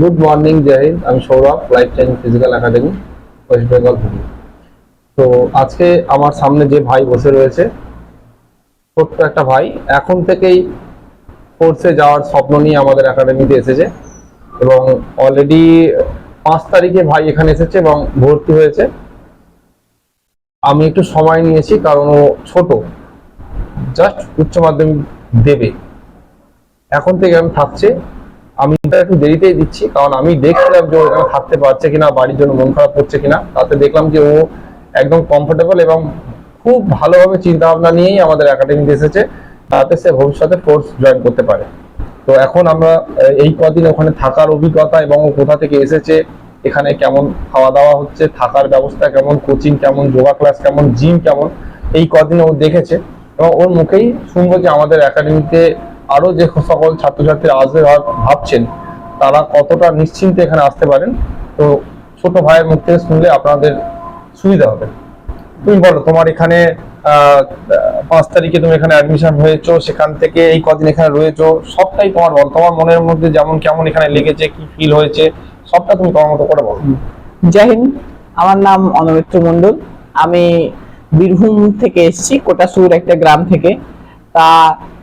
Good morning Jai Hind আমি Sourav life time physical academy West Bengal থেকে তো আজকে আমার সামনে যে ভাই বসে রয়েছে, ছোট্ট একটা ভাই, এখন থেকেই কোর্সে যাওয়ার স্বপ্ন নিয়ে আমাদের একাডেমিতে এসেছে এবং অলরেডি পাঁচ তারিখে ভাই এখানে এসেছে এবং ভর্তি হয়েছে। আমি একটু সময় নিয়েছি কারণ ও ছোট। জাস্ট উচ্চ মাধ্যমিক দেবে। এখন থেকে আমি থাকছে আমি একটু দেরিতেই দিচ্ছি, কারণ আমি দেখছিলাম যে ও এখানে থাকতে পারছে কিনা, বাড়ির জন্য মন খারাপ করছে কিনা। তাতে দেখলাম যে ও একদম কমফোর্টেবল এবং খুব ভালোভাবে চিন্তা ভাবনা নিয়েই আমাদের একাডেমিতে এসেছে। তাতে সে ভবিষ্যতে কোর্স জয়েন করতে পারে। তো এখন আমরা এই কদিন ওখানে থাকার অভিজ্ঞতা এবং ও কোথা থেকে এসেছে, এখানে কেমন খাওয়া দাওয়া হচ্ছে, থাকার ব্যবস্থা কেমন কোচিং কেমন যোগা ক্লাস কেমন জিম কেমন, এই কদিন ও দেখেছে। এবং ওর মুখেই শুনব যে আমাদের একাডেমিতে আরও যে সকল ছাত্রছাত্রী আসবে ভাবছেন, তারা কতটা নিশ্চিন্তে এখানে আসতে পারেন? তো ছোট ভাইয়ের মুখ থেকে শুনলে আপনাদের সুবিধা হবে। তুমি বলো, তোমার এখানে পাঁচ তারিখে তুমি এখানে অ্যাডমিশন হয়েছো, সেখান থেকে এই কদিন এখানে রয়েছো, সবটাই তোমার বল। তোমার মনের মধ্যে যেমন কেমন এখানে লেগেছে, কি ফিল হয়েছে, সবটা তুমি তোমার মতো করে বলো। জয় হিন্দ, আমার নাম অনমিত্র মণ্ডল। আমি বীরভূম থেকে এসেছি কোটাসুর একটা গ্রাম থেকে। তা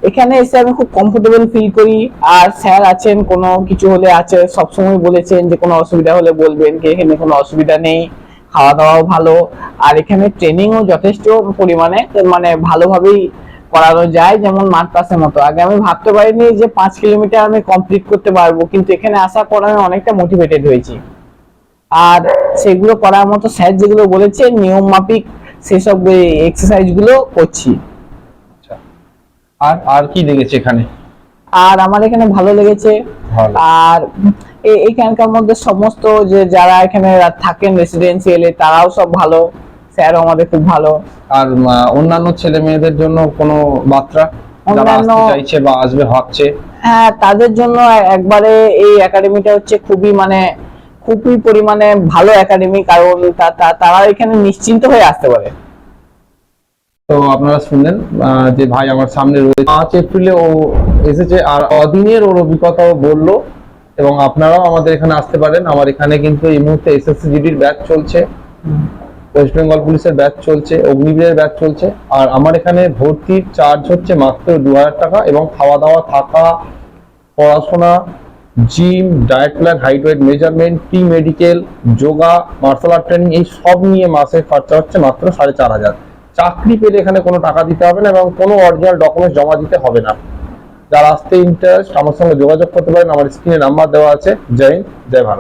এখানে এসে আমি খুব কমফোর্টেবল ফিল করি। আর স্যার আছেন, কোনো কিছু হলে আছে, সবসময় বলেছেন যে কোনো অসুবিধা হলে বলবেন কি এখানে কোনো অসুবিধা নেই খাওয়া দাওয়াও ভালো। আর এখানে ট্রেনিংও যথেষ্ট পরিমাণে মানে ভালোভাবেই করানো যায় যেমন মাঠ পাসের মতো। আগে আমি ভাবতে পারিনি যে পাঁচ কিলোমিটার আমি কমপ্লিট করতে পারব, কিন্তু এখানে আসার পর আমি অনেকটা মোটিভেটেড হয়েছি। আর সেগুলো করার মতো স্যার যেগুলো বলেছে নিয়ম মাফিক সেসব এক্সারসাইজগুলো করছি। আর আর কি লেগেছে এখানে? আর আমার এখানে ভালো লেগেছে। আর এ- এখানকার মধ্যে সমস্ত যে যারা এখানে থাকেন রেসিডেন্সিয়ালে তারাও সব ভালো। স্যারও আমাদের খুব ভালো। আর অন্যান্য ছেলে মেয়েদের জন্য কোনো বার্তা? যারা আসতে চাইছে বা আসবে ভাবছে? হ্যাঁ তাদের জন্য একবারে এই একাডেমিটা হচ্ছে খুবই মানে খুবই পরিমাণে ভালো একাডেমি কারণ তারা এখানে নিশ্চিন্ত হয়ে আসতে পারে। তো আপনারা শুনলেন যে ভাই আমার সামনে রয়েছে। পাঁচ এপ্রিলে ও এসেছে আর অদিনের ওর অভিজ্ঞতাও বলল এবং আপনারাও আমাদের এখানে আসতে পারেন। আমার এখানে কিন্তু এই মুহূর্তে এসএসসি জিডির ব্যাচ চলছে। ওয়েস্ট বেঙ্গল পুলিশের ব্যাচ চলছে, অগ্নিবীরের ব্যাচ চলছে। আর আমার এখানে ভর্তির চার্জ হচ্ছে মাত্র দু হাজার টাকা এবং খাওয়া দাওয়া, থাকা, পড়াশোনা gym diet plan height weight measurement pre medical yoga martial art training এই সব নিয়ে মাসে খরচা হচ্ছে মাত্র সাড়ে চার হাজার। চাকরি পেলে এখানে কোনো টাকা দিতে হবে না এবং কোনো অরিজিনাল ডকুমেন্টস জমা দিতে হবে না। যারা আসতে ইন্টারেস্ট আমার সঙ্গে যোগাযোগ করতে পারেন, আমার স্ক্রিনে নাম্বার দেওয়া আছে। জয় হিন্দ, জয় ভারত।